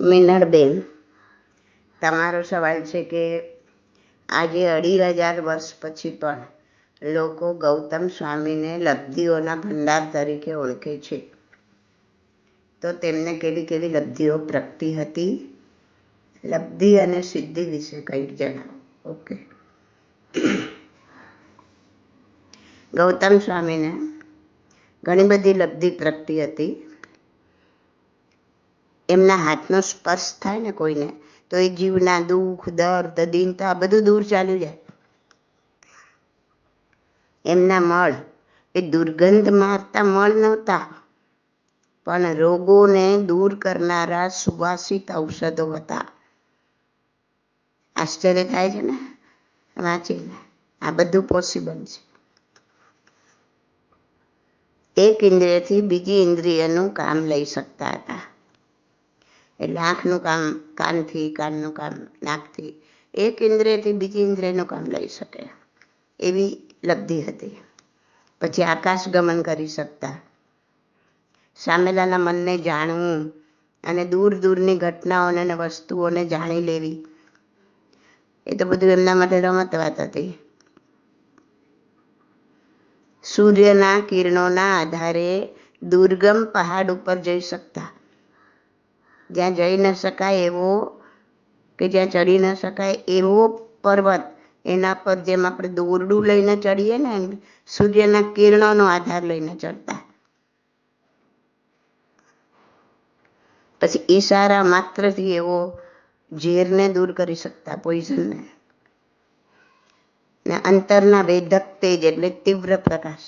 મિનળબેન. તમારો સવાલ છે કે આજે અઢી હજાર વર્ષ પછી પણ લોકો ગૌતમ સ્વામીને લબ્ધિઓના ભંડાર તરીકે ઓળખે છે. તો તેમને કેવી કેવી લબ્ધિઓ પ્રગટી હતી? લબ્ધિ અને સિદ્ધિ વિશે કંઈક જણાવો. ઓકે ગૌતમ સ્વામીને ઘણી બધી લબ્ધિ પ્રગટી હતી. એમના હાથનો સ્પર્શ થાય ને કોઈને, તો એ જીવના દુઃખ, દર્દ, દીનતા બધું દૂર ચાલ્યું જાય. એમના મળ, એ દુર્ગંધ મારતા મળ નહોતા, પણ રોગોને દૂર કરનારા સુવાસિત ઔષધો હતા. આશ્ચર્ય થાય છે ને? વાંચીને. આ બધું પોસિબલ છે. એક ઇન્દ્રિયથી બીજી ઇન્દ્રિયનું કામ લઈ શકતા હતા. એટલે આંખનું કામ, કાનથી કાનનું કામ નાકથી એક ઇન્દ્રિયથી બીજી ઇન્દ્રિયનું કામ લઈ શકે, એવી લબ્ધિ હતી. પછી આકાશ ગમન કરી શકતા. સામેલાના મનને જાણવું અને દૂર દૂરની ઘટનાઓને અને વસ્તુઓને જાણી લેવી, એ તો બધું એમના માટે રમત વાત હતી. સૂર્યના કિરણોના આધારે દુર્ગમ પહાડ ઉપર જઈ શકતા. જ્યાં જઈ ન શકાય એવો કે જ્યાં ચડી ન શકાય એવો પર્વત. એના પર જેમ આપણે દોરડું લઈને ચડીએ ને સૂર્યના કિરણોનો આધાર લઈને ચડતા. પછી ઈશારા માત્રથી એવો ઝેરને દૂર કરી શકતા પોઈઝનને ને અંતરના વેધક તેજ એટલે તીવ્ર પ્રકાશ.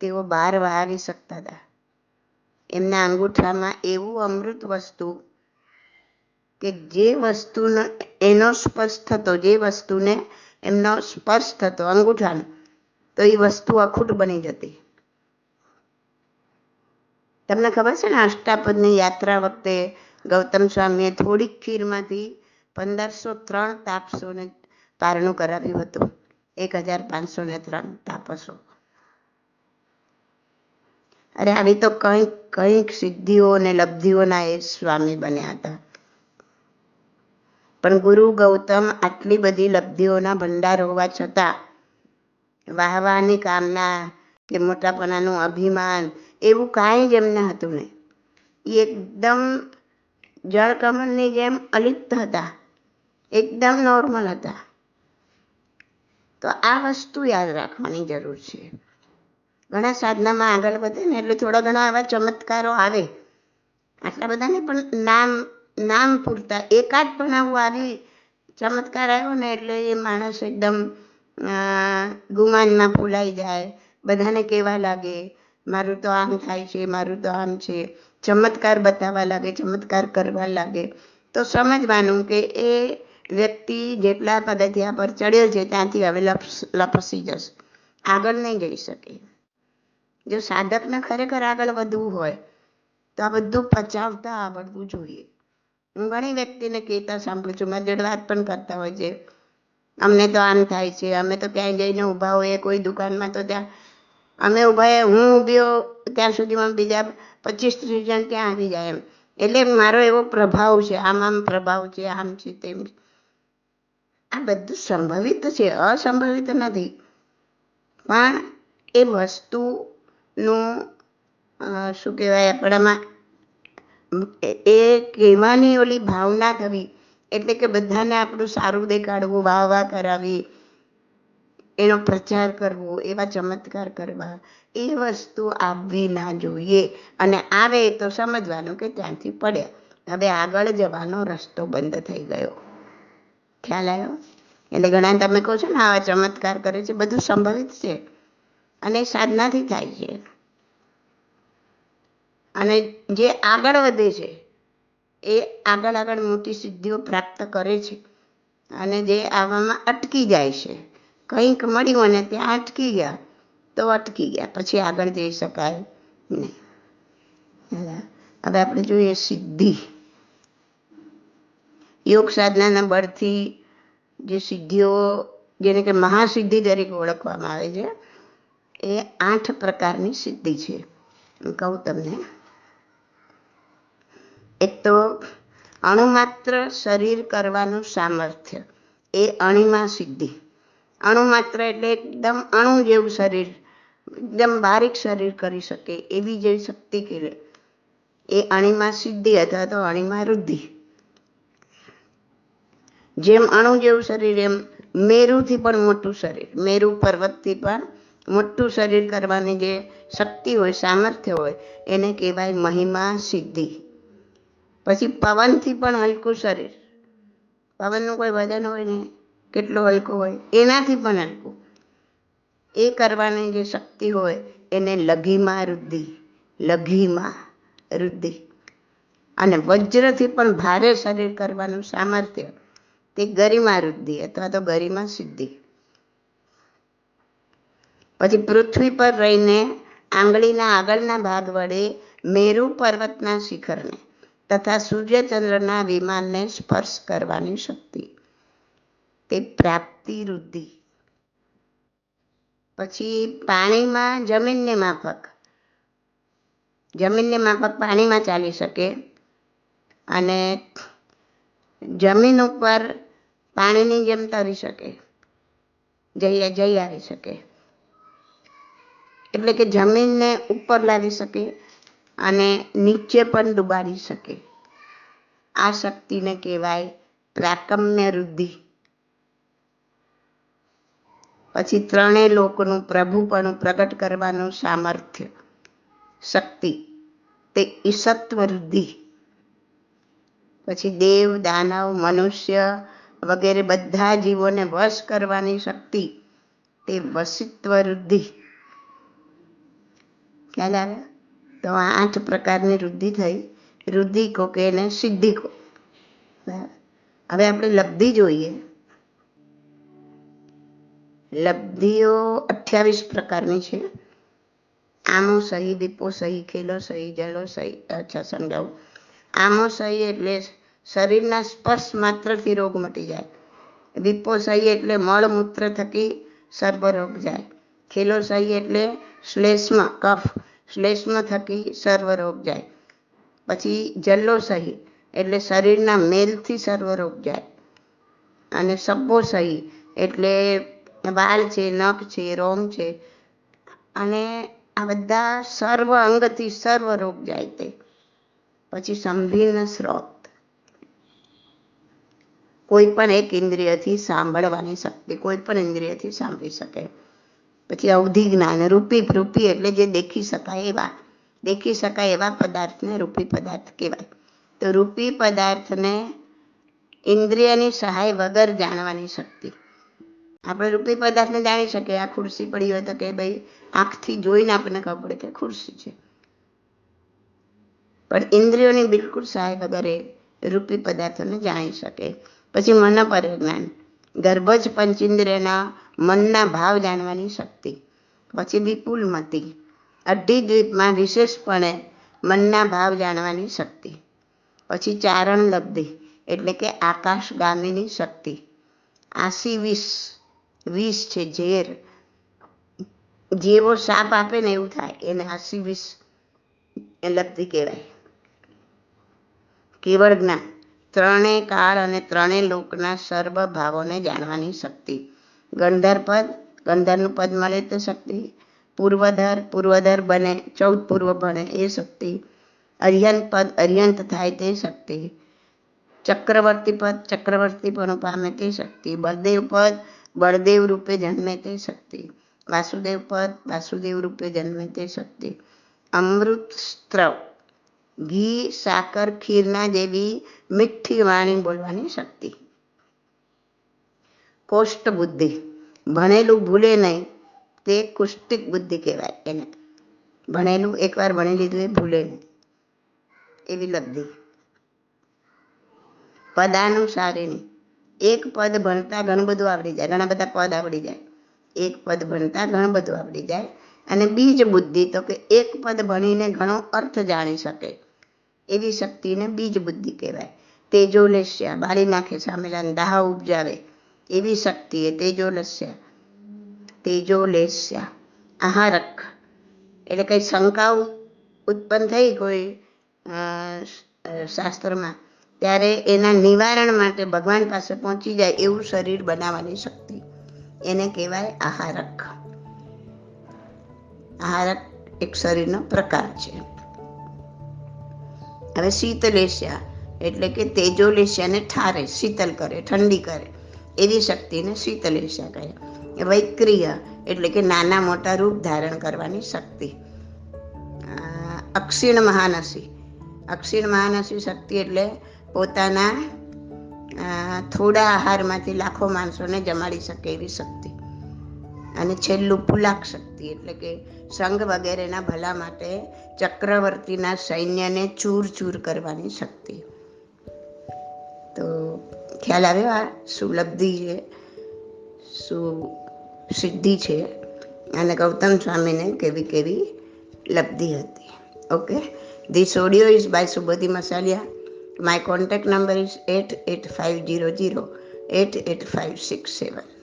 તેઓ બહાર વહાવી શકતા હતા. એમના અંગૂઠામાં એવું અમૃત વસ્તુ કે જે વસ્તુનો, એનો સ્પર્શ થતો, જે વસ્તુને એમનો સ્પર્શ થતો, અંગૂઠાનો, તો એ વસ્તુ અખૂટ બની જતી. તમને ખબર છે ને, અષ્ટાપદની યાત્રા વખતે ગૌતમ સ્વામીએ થોડીક ખીરમાંથી પંદરસો ત્રણ તાપસોને પારણું કરાવ્યું હતું. એક હજાર પાંચસો ને ત્રણ તાપસો. અરે આવી તો કંઈક કંઈક સિદ્ધિઓ અને લબ્ધિઓના એ સ્વામી બન્યા હતા. પણ ગુરુ ગૌતમ આટલી બધી લબ્ધિઓના ભંડાર હોવા છતાં વાહવાની કામના કે મોટાપણાનું અભિમાન એવું કાંઈ જ એમને હતું નહીં એ એકદમ જળકમલની જેમ અલિપ્ત હતા. એકદમ નોર્મલ હતા. તો આ વસ્તુ યાદ રાખવાની જરૂર છે. ઘણા સાધનામાં આગળ વધે ને એટલે થોડા ઘણા આવા ચમત્કારો આવે. આટલા બધાને પણ નામ નામ પૂરતા એકાદ પણ આવું આવી ચમત્કાર આવ્યો ને એટલે એ માણસ એકદમ ગુમાનમાં ફૂલાઈ જાય. બધાને કહેવા લાગે? મારું તો આમ થાય છે, મારું તો આમ છે. ચમત્કાર બતાવવા લાગે, ચમત્કાર કરવા લાગે. તો સમજવાનું કે એ વ્યક્તિ જેટલા પગથિયા પર ચડ્યો છે, ત્યાંથી હવે લપસી જશે. આગળ નહીં જઈ શકે. જો સાધકને ખરેખર આગળ વધવું હોય, તો આ બધું પચાવતા આવડવું જોઈએ. ઘણી વ્યક્તિને કહેતા સાંભળું છું. મેં વાત પણ કરતા હોય છે. અમને તો આમ થાય છે. અમે તો ક્યાંય જઈને ઊભા હોઈએ, કોઈ દુકાનમાં તો ત્યાં અમે ઊભા હું ઊભી ત્યાં સુધીમાં બીજા પચીસ ત્રીસ જણ ત્યાં આવી જાય એમ. એટલે મારો એવો પ્રભાવ છે. આમ આમ પ્રભાવ છે, આમ છે, તેમ આ બધું સંભવિત છે. અસંભવિત નથી. પણ એ વસ્તુનું શું કહેવાય આપણામાં એ કહેવાની ઓલી ભાવના થવી એટલે કે બધાને આપણું સારું દેખાડવું, વાહ વાહ કરાવી, એનો પ્રચાર કરવો, એવા ચમત્કાર કરવા, એ વસ્તુ આવવી ના જોઈએ. અને આવે તો સમજવાનું કે ત્યાંથી પડ્યા. હવે આગળ જવાનો રસ્તો બંધ થઈ ગયો. ખ્યાલ આવ્યો? એટલે ઘણા તમે કહો છો ને, આવા ચમત્કાર કરે છે, બધું સંભવિત છે. અને સાધનાથી થાય છે. અને જે આગળ વધે છે, એ આગળ આગળ મોટી સિદ્ધિઓ પ્રાપ્ત કરે છે. અને જે આવામાં અટકી જાય છે. કંઈક મળ્યું અને ત્યાં અટકી ગયા, તો અટકી ગયા, પછી આગળ જઈ શકાય નહીં. હવે આપણે જોઈએ સિદ્ધિ. યોગ સાધનાના બળથી જે સિદ્ધિઓ, જેને કે મહાસિદ્ધિ તરીકે ઓળખવામાં આવે છે, એ આઠ પ્રકારની સિદ્ધિ છે. કહું તમને એક તો અણુમાત્ર શરીર કરવાનું સામર્થ્ય. એ અણિમા સિદ્ધિ. અણુમાત્ર એટલે એકદમ અણુ જેવું શરીર. એકદમ બારીક શરીર કરી શકે એવી જે શક્તિ કરે એ અણિમા સિદ્ધિ અથવા તો અણિમા વૃદ્ધિ. જેમ અણુ જેવું શરીર, એમ મેરુથી પણ મોટું શરીર. મેરુ પર્વતથી પણ મોટું શરીર કરવાની જે શક્તિ હોય, સામર્થ્ય હોય, એને કહેવાય મહિમા સિદ્ધિ. પછી પવનથી પણ હલકું શરીર. પવનનું કોઈ વજન હોય ને કેટલું હલકું હોય, એનાથી પણ હલકું. એ કરવાની જે શક્તિ હોય, એને લઘીમાં રુદ્ધિ લઘીમાં રુદ્ધિ અને વજ્રથી પણ ભારે શરીર કરવાનું સામર્થ્ય, તે ગરિમા રુદ્ધિ અથવા તો ગરિમા સિદ્ધિ. પછી પૃથ્વી પર રહીને આંગળીના આગળના ભાગ વડે મેરુ પર્વતના શિખરને તથા સૂર્યચંદ્રના વિમાનને સ્પર્શ કરવાની શક્તિ. તે પ્રાપ્તિ વૃદ્ધિ પછી પાણીમાં જમીનને માફક જમીનને માફક પાણીમાં ચાલી શકે અને જમીન ઉપર પાણીની જેમ તરી શકે. જઈ જઈ આવી શકે. એટલે કે જમીનને ઉપર લાવી શકે. અને નીચે પણ ડુબાડી શકે. આ શક્તિને કહેવાય પ્રાકમ્ય વૃદ્ધિ પછી ત્રણેય લોકનું પ્રભુપણું પ્રગટ કરવાનું સામર્થ્ય. શક્તિ. તે ઈસત્વ વૃદ્ધિ પછી દેવ, દાનવ, મનુષ્ય વગેરે બધા જીવોને વશ કરવાની શક્તિ. તે વસિત્વ વૃદ્ધિ ખ્યાલ આવે તો આઠ પ્રકારની વૃદ્ધિ થઈ. વૃદ્ધિ કો કે એને સિદ્ધિ કો. હવે આપણે લબ્ધિ જોઈએ. લબ્ધિઓ અઠ્યાવીસ પ્રકારની છે. આમો સહી, દીપો સહી, ખેલો સહી, જલો સહી, અચ્છા સમજાવું આમો સહી એટલે શરીરના સ્પર્શ માત્રથી રોગ મટી જાય. દીપો સહી એટલે મળમૂત્ર થકી સર્વરોગ જાય. ખેલો સહી એટલે શ્લેષ્મ, કફ. શ્લેષ્મ થકી સર્વરોગ જાય. પછી જલ્લો સહી, એટલે શરીરના મેલથી સર્વરોગ જાય. અને સબ્બો સહી, એટલે વાળ છે, નખ છે, રોમ છે. અને આ બધા સર્વ અંગથી સર્વ રોગ જાય તે. પછી સંભીર્ણ સ્રોત. કોઈ પણ એક ઇન્દ્રિયથી સાંભળવાની શક્તિ, કોઈ પણ ઇન્દ્રિયથી સાંભળી શકે. પછી અવધિ જ્ઞાન રૂપી રૂપી એટલે જે દેખી શકાય એવા, દેખી શકાય એવા પદાર્થને રૂપી પદાર્થ કહેવાય. તો રૂપી પદાર્થને ઇન્દ્રિયની સહાય વગર જાણવાની શક્તિ. આપણે રૂપી પદાર્થને જાણી શકીએ. આ ખુરશી પડી હોય તો કે ભાઈ આંખથી જોઈને આપણને ખબર પડે કે ખુરશી છે. પણ ઇન્દ્રિયોની બિલકુલ સહાય વગર એ રૂપી પદાર્થોને જાણી શકે. પછી મન પરિજ્ઞાન જ પંચેન્દ્રિયના મનના ભાવ જાણવાની શક્તિ. પછી વિપુલ મતિ અઢી દ્વીપમાં વિશેષપણે મનના ભાવ જાણવાની શક્તિ. પછી ચારણ લબ્ધિ, એટલે કે આકાશગામીની શક્તિ. આસી વિષ વિષ છે ઝેર. જેવો સાપ આપે ને એવું થાય, એને આસી વિષ લબ્ધિ કહેવાય. કેવળ જ્ઞાન. ત્રણેય કાળ અને ત્રણેય લોકના સર્વ ભાવોને જાણવાની શક્તિ. ગંધર પદ ગંધરનું પદ મળે તો શક્તિ. પૂર્વધર પૂર્વધર બને, ચૌદ પૂર્વ બને એ શક્તિ. અર્યંત પદ, અર્યંત થાય તે શક્તિ. ચક્રવર્તી પદ, ચક્રવર્તી પણ પામે તે શક્તિ. બળદેવ પદ, બળદેવ રૂપે જન્મે તે શક્તિ. વાસુદેવ પદ, વાસુદેવ રૂપે જન્મે તે શક્તિ. અમૃત સ્ત્રવ ઘી, સાકર, ખીરના જેવી મીઠી વાણી બોલવાની શક્તિ. કોષ્ટ બુદ્ધિ. ભણેલું ભૂલે નહીં, તે કુષ્ટિક બુદ્ધિ કહેવાય એને. ભણેલું એકવાર ભણી લીધું ભૂલે નહીં, એવી લબ્ધિ. પદાનુસારીની. એક પદ ભણતા ઘણું બધું આવડી જાય, ઘણા બધા પદ આવડી જાય. એક પદ ભણતા ઘણું બધું આવડી જાય. અને બીજ બુદ્ધિ તો કે એક પદ ભણીને ઘણો અર્થ જાણી શકે. એવી શક્તિને બીજ બુદ્ધિ કહેવાય. તેજોલસ્યા બાળી નાખે સામેલાને દાહ ઉપજાવે એવી શક્તિ એ તેજોલસ્યા તેજોલેસ્યા આહારક. એટલે કંઈ શંકાઓ ઉત્પન્ન થઈ કોઈ શાસ્ત્રમાં, ત્યારે એના નિવારણ માટે ભગવાન પાસે પહોંચી જાય એવું શરીર બનાવવાની શક્તિ. એને કહેવાય આહારક. આહારક એક શરીરનો પ્રકાર છે. હવે શીતલેશિયા એટલે કે તેજોલેશિયાને ઠારે, શીતલ કરે, ઠંડી કરે. એવી શક્તિને શીતલેશિયા કહે વૈક્રિય એટલે કે નાના મોટા રૂપ ધારણ કરવાની શક્તિ. અક્ષિણ મહાનસી. અક્ષિણ મહાનસી શક્તિ એટલે પોતાના થોડા આહારમાંથી લાખો માણસોને જમાડી શકે એવી શક્તિ. અને છેલ્લું પુલાક શક્તિ, એટલે કે સંઘ વગેરેના ભલા માટે ચક્રવર્તીના સૈન્યને ચૂર ચૂર કરવાની શક્તિ. તો ખ્યાલ આવ્યો આ? શું લબ્ધિ છે શું સિદ્ધિ છે, અને ગૌતમ સ્વામીને કેવી કેવી લબ્ધિ હતી. Okay? This audio is by Subodhi Masaliya. My contact number is eight eight five zero zero eight eight five six seven.